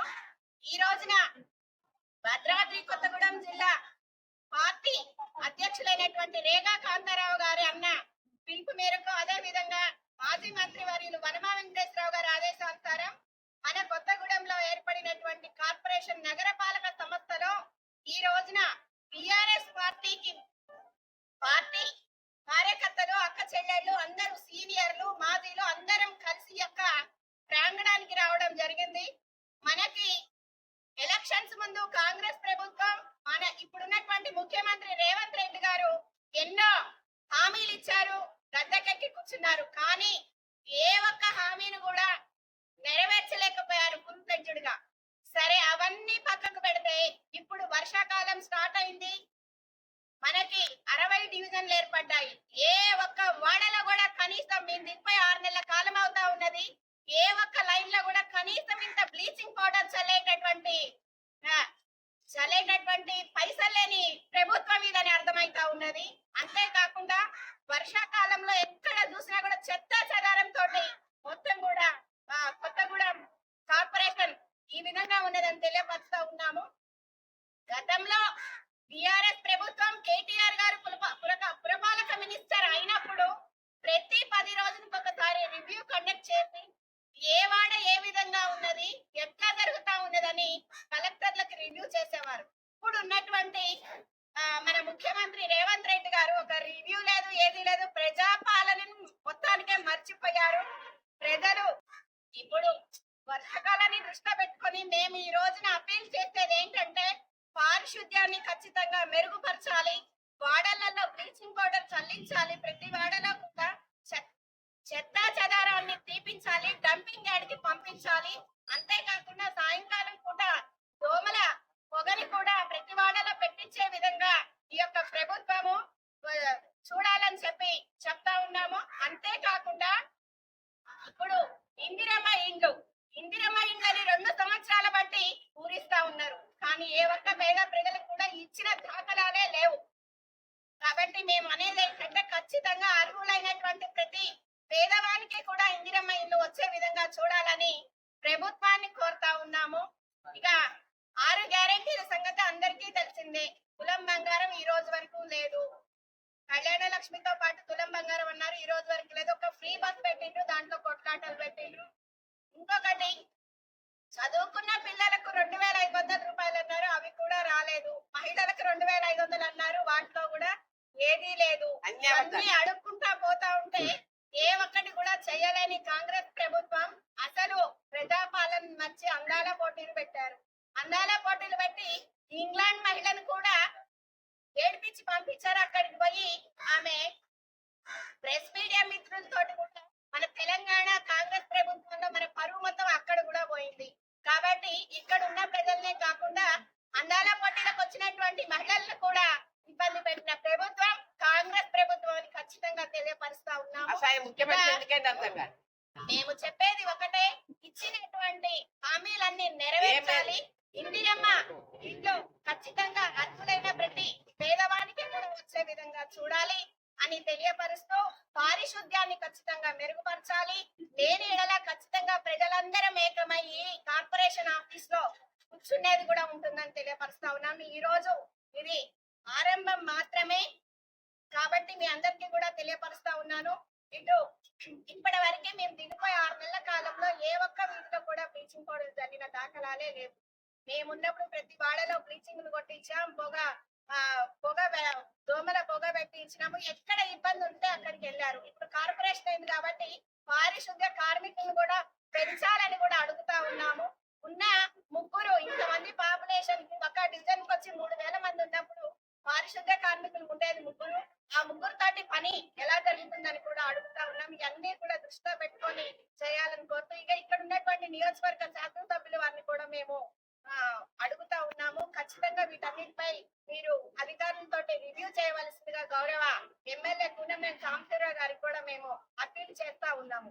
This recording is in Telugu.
మీరు ఈ రోజున భద్రాద్రి కొత్తగూడెం జిల్లా పార్టీ అధ్యక్షులైనటువంటి రేగా కాంతారావు గారి అన్న పిలుపు మేరకు అదే విధంగా మాజీ మంత్రి వర్యులు వనమా వెంకటేశ్వరరావు గారి ఆదేశానుసారం మన కొత్తగూడెంలో ఏర్పడినటువంటి కార్పొరేషన్ నగరపాలక సంస్థలో ఈ రోజున బిఆర్ఎస్ పార్టీకి పార్టీ కార్యకర్తలు అక్క చెల్లెళ్ళు అందరూ సీనియర్లు మాజీలు అందరం కలిసి యొక్క గద్దెకెక్కి కానీ ఏ ఒక్క హామీని కూడా నెరవేర్చలేకపోయారు ఫుల్ సరే అవన్నీ పక్కకు పెడితే ఇప్పుడు వర్షాకాలం స్టార్ట్ అయింది. మనకి అరవై డివిజన్లు ఏర్పడ్డాయి. ఏ ఒక్క వాడలో కూడా కనీసం మేము దిగిపోయి ఆరు నెలల కాలం అవుతా ఉన్నది. ఏ ఒక్క లైన్లో కూడా కనీసం ఇంత బ్లీచింగ్ పౌడర్ చల్లేటటువంటి చల్లేటటువంటి పైసలు లేని ప్రభుత్వం ఇదని అర్థమైతా ఉన్నది అంతేకాకుండా వర్షాకాలంలో ఎక్కడ చూసినా కూడా చెత్త చెదారం తోటి మొత్తం కూడా ఆ, కొత్తగూడెం కార్పొరేషన్ ఈ విధంగా తెలియపరుస్తూ ఉన్నాము. గతంలో బిఆర్ఎస్ ప్రభుత్వం కేటీఆర్ గారు పురపాలక మినిస్టర్ అయినప్పుడు ప్రతి పది రోజులకు ఒకసారి రివ్యూ కండక్ట్ చేసి ఏ వాడ ఏ విధంగా ఉన్నది ఎట్లా జరుగుతా ఉన్నదని కలెక్టర్లకు రివ్యూ చేసేవారు. ఇప్పుడు ఉన్నటువంటి మన ముఖ్యమంత్రి రేవంత్ రెడ్డి గారు ఒక రివ్యూ లేదు ఏది లేదు ప్రజాపాలనను మొత్తానికే మర్చిపోయారు. ప్రజలు ఇప్పుడు వర్షకాలాన్ని దృష్టిలో పెట్టుకొని మేము ఈ రోజున అప్పీల్ చేసేది ఏంటంటే పారిశుద్ధ్యాన్ని ఖచ్చితంగా మెరుగుపరచాలి. వాడలలో బ్లీచింగ్ పౌడర్ చల్లించాలి. ప్రతి వాడలో కూడా చెత్త చెదారాన్ని తీపించాలి. డంపింగ్ యార్డ్కి పంపించాలి. అంతేకాక సాయంకాలం పూట దోమల పొగని కూడా ప్రతి వాడలో పెట్టించే విధంగా ఈ యొక్క ప్రభుత్వము ఆ, చూడాలని చెప్పి చెప్తా ఉన్నాము అంతేకాకుండా ఇప్పుడు ఇందిరమ్మ ఇండ్లు ఇందిరమ్మ ఇండ్లని రెండు సంవత్సరాల బట్టి పూరిస్తా ఉన్నారు కానీ ఏ ఒక్క పేద ప్రజలకు కూడా ఇచ్చిన దాఖలాలే లేవు. కాబట్టి మేము అనేది ఏంటంటే ఖచ్చితంగా అర్హులైనటువంటి ప్రతి పేదవానికి కూడా ఇందిరమ్మ ఇల్లు వచ్చే విధంగా చూడాలని ప్రభుత్వాన్ని కోరుతా ఉన్నాము. ఇక ఆరు గ్యారంటీల సంగతి అందరికీ తెలిసిందే. తులం బంగారం ఈ రోజు వరకు లేదు. కళ్యాణ లక్ష్మితో పాటు తులం బంగారం అన్నారు. ఈ రోజు వరకు లేదు. ఒక ఫ్రీ బస్ పెట్టిండ్రు దాంట్లో కొట్లాటలు పెట్టిండ్రు. ఇంకొకటి అన్ని అడుక్కుంటా పోతా ఉంటే ఏ ఒక్కటి కూడా చేయలేని కాంగ్రెస్ ప్రభుత్వం అసలు ప్రజాపాలన మర్చి అందాల పోటీలు పెట్టారు. అందాల పోటీలు పెట్టి ఇంగ్లాండ్ మహిళను కూడా ఏడిపించి పంపించారు. అక్కడికి పోయి ఆమె ప్రెస్ మీడియా మిత్రులతోటి కూడా మన తెలంగాణ కాంగ్రెస్ ప్రభుత్వంలో మన పరువు మొత్తం అక్కడ కూడా పోయింది కాబట్టి ఇక్కడ ఉన్న ప్రజలనే కాకుండా అందాల పోటీలకు వచ్చినటువంటి మహిళలను కూడా ఇబ్బంది పెట్టిన ప్రభుత్వం కాంగ్రెస్ ప్రభుత్వం అని ఖచ్చితంగా తెలియపరుస్తా అసలు ముఖ్యమంత్రి ఎందుకైంది అంతగా మేము చెప్పేది ఒకటే ఇచ్చినటువంటి హామీలన్నీ నెరవేర్చాలి. ఇందిరమ్మ ఇంట్లో ఖచ్చితంగా అర్హులైన ప్రతి పేదవానికి కూడా వచ్చే విధంగా చూడాలి అని తెలియపరుస్తూ పారిశుద్ధ్యాన్ని ఖచ్చితంగా మెరుగుపరచాలి. లేని ఎడల ఖచ్చితంగా ప్రజలందరం ఏకమయ్యి కార్పొరేషన్ ఆఫీస్లో కూర్చునేది కూడా ఉంటుందని తెలియపరుస్తా ఉన్నాను ఈ రోజు ఇది ఆరంభం మాత్రమే కాబట్టి మీ అందరికీ కూడా తెలియపరుస్తా ఉన్నాను. ఇటు ఇప్పటి వరకే మేము దిగిపోయి ఆరు నెలల కాలంలో ఏ ఒక్క వీధిలో కూడా బ్లీచింగ్ పౌడర్ చల్లిన దాఖలాలే లేవు. మేమున్నప్పుడు ప్రతి వాడలో బ్లీచింగ్ కొట్టించాం పొగ పొగ దోమల పొగ పెట్టించినాము ఎక్కడ ఇబ్బంది ఉంటే అక్కడికి వెళ్ళారు. ఇప్పుడు కార్పొరేషన్ అయింది కాబట్టి పారిశుద్ధ్య కార్మికులను కూడా పెంచాలని కూడా అడుగుతా ఉన్నాము ఉన్న ముగ్గురు ఇంతమంది పాపులేషన్ ఒక డివిజన్కి వచ్చి మూడు వేల మంది ఉన్నప్పుడు పారిశుద్ధ్య కార్మికులు ఉండేది ముగ్గురు ఆ ముగ్గురు తోటి పని ఎలా జరుగుతుందని కూడా అడుగుతా ఉన్నాం ఇవన్నీ కూడా దృష్టిలో పెట్టుకొని చేయాలని కోరుతూ ఇక ఇక్కడ ఉన్నటువంటి నియోజకవర్గ శాసనసభ్యులు వారిని కూడా మేము ఆ, అడుగుతా ఉన్నాము ఖచ్చితంగా వీటన్నిటిపై మీరు అధికారులతో రివ్యూ చేయవలసిందిగా గౌరవ గారికి కూడా మేము అప్పీల్ చేస్తా ఉన్నాము.